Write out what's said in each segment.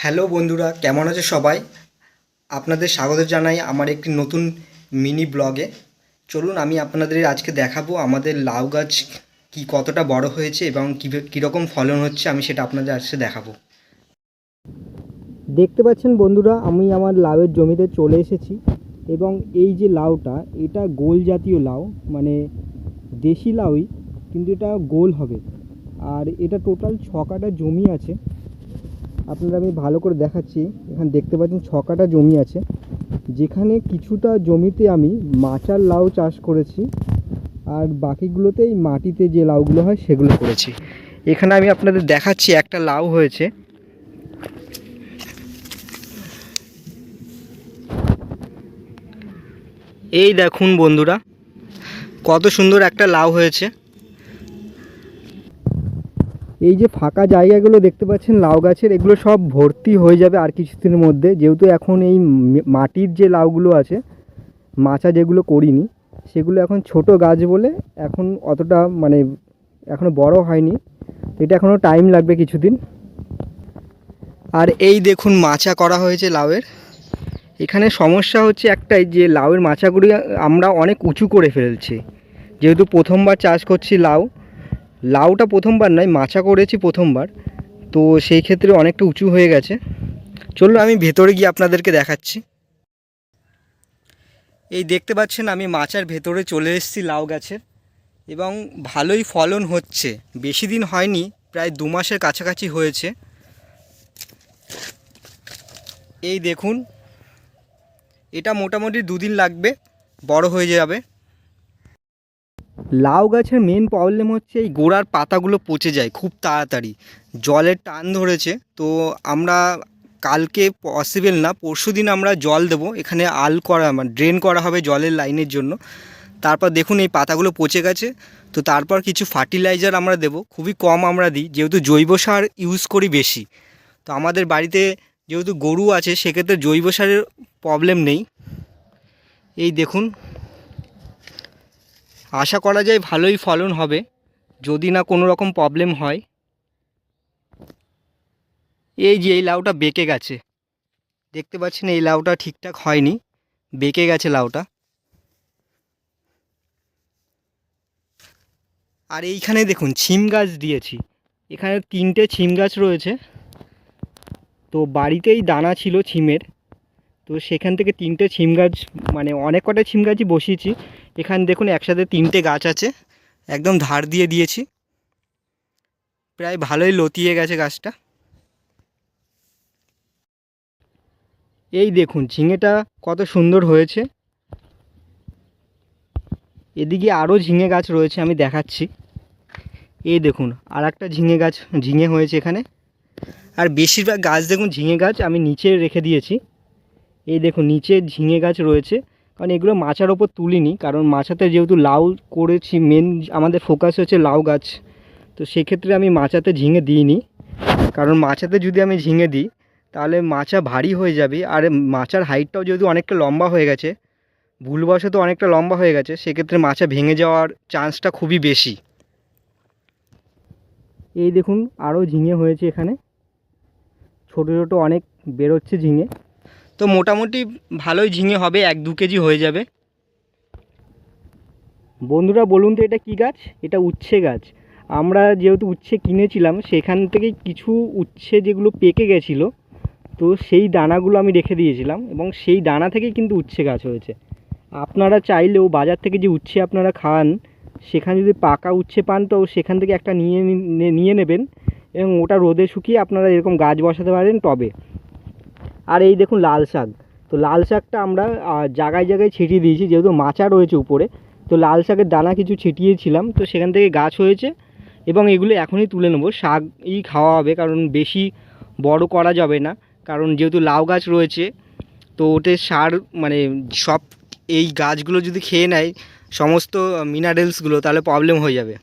Hello বন্ধুরা, কেমন আছে সবাই? আপনাদের স্বাগত জানাই আমার একটি নতুন মিনি ব্লগে। চলুন, আমি আপনাদের আজকে দেখাবো আমাদের লাউ গাছ কি কতটা বড় হয়েছে এবং কীরকম ফলন হচ্ছে, আমি সেটা আপনাদের আজকে দেখাবো। দেখতে পাচ্ছেন বন্ধুরা, আমি আমার লাউয়ের জমিতে চলে এসেছি এবং এই যে লাউটা, এটা গোল জাতীয় লাউ মানে দেশি লাউই, কিন্তু এটা গোল হবে। আর এটা টোটাল ছ কাটা জমি আছে। আপনারা আমি ভালো করে দেখাচ্ছি। এখানে দেখতে পাচ্ছেন ছ কাটা জমি আছে। যেখানে কিছুটা জমিতে আমি মাচার লাউ চাষ করেছি আর বাকিগুলোতে এই মাটিতে যে লাউগুলো হয় সেগুলো করেছি। এখানে আমি আপনাদের দেখাচ্ছি একটা লাউ হয়েছে। এই দেখুন বন্ধুরা, কত সুন্দর একটা লাউ হয়েছে। এই যে ফাঁকা জায়গাগুলো দেখতে পাচ্ছেন, লাউ গাছের, এগুলো সব ভর্তি হয়ে যাবে আর কিছুদিনের মধ্যে। যেহেতু এখন এই মাটির যে লাউগুলো আছে, মাচা যেগুলো করিনি, সেগুলো এখন ছোট গাছ বলে এখন অতটা মানে এখনও বড় হয়নি। এটা এখনও টাইম লাগবে কিছুদিন। আর এই দেখুন মাচা করা হয়েছে লাউয়ের। এখানে সমস্যা হচ্ছে একটাই যে লাউয়ের মাচাগুলি আমরা অনেক উঁচু করে ফেলছি। যেহেতু প্রথমবার চাষ করছি লাউ লাউটা প্রথমবার নয় মাচা করেছি প্রথমবার। তো সেই ক্ষেত্রে অনেকটা উঁচু হয়ে গেছে। চলুন, আমি ভেতরে গিয়ে আপনাদেরকে দেখাচ্ছি। এই দেখতে পাচ্ছেন, আমি মাচার ভেতরে চলে এসেছি লাউ গাছের। এবং ভালোই ফলন হচ্ছে। বেশি দিন হয়নি, প্রায় দু মাসের কাছাকাছি হয়েছে। এই দেখুন, এটা মোটামুটি দুদিন লাগবে, বড় হয়ে যাবে। লাউ গাছের মেন প্রবলেম হচ্ছে এই গোড়ার পাতাগুলো পচে যায় খুব তাড়াতাড়ি। জলের টান ধরেছে, তো আমরা কালকে পসিবল না, পরশু দিন আমরা জল দেব। এখানে আল করা মানে ড্রেন করা হবে জলের লাইনের জন্য। তারপর দেখুন এই পাতাগুলো পচে গেছে, তো তারপর কিছু ফার্টিলাইজার আমরা দেব। খুবই কম আমরা দিই, যেহেতু জৈব সার ইউজ করি বেশি। তো আমাদের বাড়িতে যেহেতু গরু আছে, সেক্ষেত্রে জৈব সারের প্রবলেম নেই। এই দেখুন আশা করা যায় ভালোই ফলন হবে, যদি না কোনো রকম প্রবলেম হয়। এই যে এই লাউটা বেঁকে গেছে। দেখতে পাচ্ছেন এই লাউটা ঠিকঠাক হয়নি, বেঁকে গেছে লাউটা। আর এইখানে দেখুন, ছিম গাছ দিয়েছি। এখানে তিনটে ছিম গাছ রয়েছে। তো বাড়িতেই দানা ছিল ছিমের। তো সেখান থেকে তিনটে ছিম গাছ মানে অনেক কটা ছিম গাছই বসিয়েছি। এখানে দেখুন একসাথে তিনটে গাছ আছে, একদম ধার দিয়ে দিয়েছি। প্রায় ভালোই লতিয়ে গেছে গাছটা। এই দেখুন, ঝিঙেটা কত সুন্দর হয়েছে। এদিকে আরও ঝিঙে গাছ রয়েছে, আমি দেখাচ্ছি। এই দেখুন আর একটা ঝিঙে গাছ, ঝিঙে হয়েছে এখানে। আর বেশিরভাগ গাছ দেখুন, ঝিঙে গাছ আমি নিচে রেখে দিয়েছি। এই দেখুন, নিচে ঝিঙে গাছ রয়েছে। কারণ এগুলো মাচার ওপর তুলিনি, কারণ মাচাতে যেহেতু লাউ করেছি মেন আমাদের ফোকাস হচ্ছে লাউ গাছ। তো সেক্ষেত্রে আমি মাচাতে ঝিঙে দিইনি। কারণ মাচাতে যদি আমি ঝিঙে দিই, তাহলে মাচা ভারী হয়ে যাবে, আর মাচার হাইটটাও যেহেতু অনেকটা লম্বা হয়ে গেছে, ভুলবশত অনেকটা লম্বা হয়ে গেছে, সেক্ষেত্রে মাচা ভেঙে যাওয়ার চান্সটা খুবই বেশি। এই দেখুন আরও ঝিঙে হয়েছে এখানে। ছোটো ছোটো অনেক বেরোচ্ছে ঝিঙে। তো মোটামুটি ভালোই ঝিঙে হবে, এক দু কেজি হয়ে যাবে। বন্ধুরা, বলুন তো এটা কী গাছ? এটা উচ্ছে গাছ। আমরা যেহেতু উচ্ছে কিনেছিলাম, সেখান থেকে কিছু উচ্ছে যেগুলো পেকে গেছিল, তো সেই দানাগুলো আমি রেখে দিয়েছিলাম এবং সেই দানা থেকেই কিন্তু উচ্ছে গাছ হয়েছে। আপনারা চাইলেও বাজার থেকে যে উচ্ছে আপনারা খান, সেখানে যদি পাকা উচ্ছে পান, তো সেখান থেকে একটা নিয়ে নিয়ে নেবেন এবং ওটা রোদে শুকিয়ে আপনারা এরকম গাছ বসাতে পারেন টবে আর এই দেখুন লাল শাক। তো লাল শাকটা আমরা জায়গায় জায়গায় ছিটিয়ে দিয়েছি, যেহেতু মাচা রয়েছে উপরে, তো লাল শাকের দানা কিছু ছিটিয়েছিলাম, তো সেখান থেকে গাছ হয়েছে এবং এগুলো এখনই তুলে নেব। শাকই খাওয়া হবে, কারণ বেশি বড় করা যাবে না, কারণ যেহেতু লাউ গাছ রয়েছে, তো ওতে সার মানে সব এই গাছগুলো যদি খেয়ে নেয়, সমস্ত মিনারেলসগুলো, তাহলে প্রবলেম হয়ে যাবে।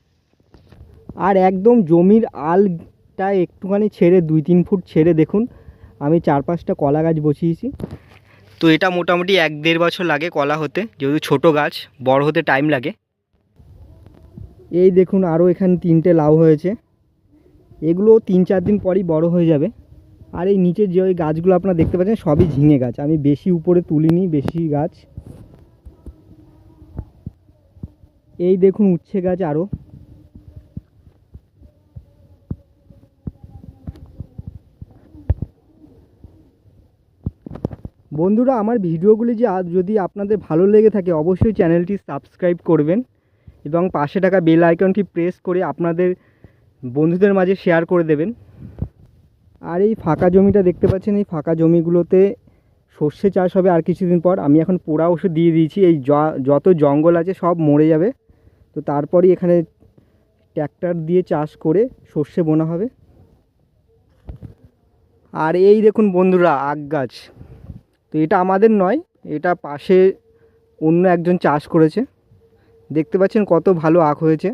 আর একদম জমির আলটা একটুখানি ছেড়ে, দুই তিন ফুট ছেড়ে দেখুন আমি চার পাঁচটা কলা গাছ বসিয়েছি। তো এটা মোটামুটি এক দেড় বছর লাগে কলা হতে যেহেতু ছোট গাছ বড় হতে টাইম লাগে। এই দেখুন আরও এখানে তিনটে লাউ হয়েছে। এগুলো তিন চার দিন পরই বড় হয়ে যাবে। আর এই নিচের যে ওই গাছগুলো আপনারা দেখতে পাচ্ছেন সবই ঝিঙে গাছ। আমি বেশি উপরে তুলিনি বেশি গাছ। এই দেখুন উচ্ছে গাছ আরও বন্ধুরা, আমার ভিডিওগুলি যে যদি আপনাদের ভালো লেগে থাকে, অবশ্যই চ্যানেলটি সাবস্ক্রাইব করবেন এবং পাশে থাকা বেল আইকনটি প্রেস করে আপনাদের বন্ধুদের মাঝে শেয়ার করে দেবেন। আর এই ফাঁকা জমিটা দেখতে পাচ্ছেন, এই ফাঁকা জমিগুলোতে সর্ষে চাষ হবে আর কিছুদিন পর। আমি এখন পোড়া ওষুধ দিয়ে দিয়েছি, এই যত জঙ্গল আছে সব মরে যাবে। তো তারপরই এখানে ট্র্যাক্টর দিয়ে চাষ করে সর্ষে বোনা হবে। আর এই দেখুন বন্ধুরা, আখ গাছ। তো এটা আমাদের নয়, এটা পাশে অন্য একজন চাষ করেছে। দেখতে পাচ্ছেন কত ভালো আখ হয়েছে।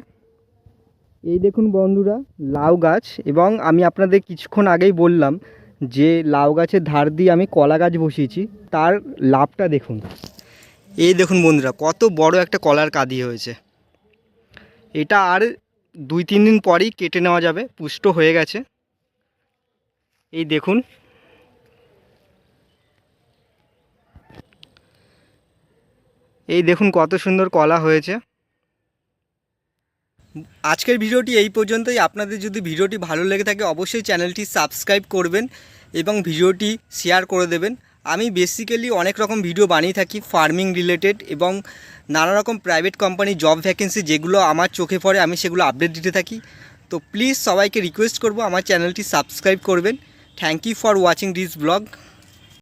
এই দেখুন বন্ধুরা, লাউ গাছ এবং আমি আপনাদের কিছুক্ষণ আগেই বললাম যে লাউ গাছের ধার দিয়ে আমি কলা গাছ বসিয়েছি, তার লাভটা দেখুন। এই দেখুন বন্ধুরা, কত বড় একটা কলার কাঁদি হয়েছে। এটা আর দুই তিন দিন পরেই কেটে নেওয়া যাবে, পুষ্ট হয়ে গেছে। এই দেখুন এই দেখুন কত সুন্দর কলা হয়েছে। আজকের ভিডিওটি এই পর্যন্তই। আপনাদের যদি ভিডিওটি ভালো লেগে থাকে, অবশ্যই চ্যানেলটি সাবস্ক্রাইব করবেন এবং ভিডিওটি শেয়ার করে দেবেন। আমি বেসিক্যালি অনেক রকম ভিডিও বানিয়ে থাকি ফার্মিং রিলেটেড এবং নানা রকম প্রাইভেট কোম্পানি জব ভ্যাকেন্সি যেগুলো আমার চোখে পড়ে, আমি সেগুলো আপডেট দিতে থাকি। তো প্লিজ সবাইকে রিকোয়েস্ট করব, আমার চ্যানেলটি সাবস্ক্রাইব করবেন। Thank you for watching this blog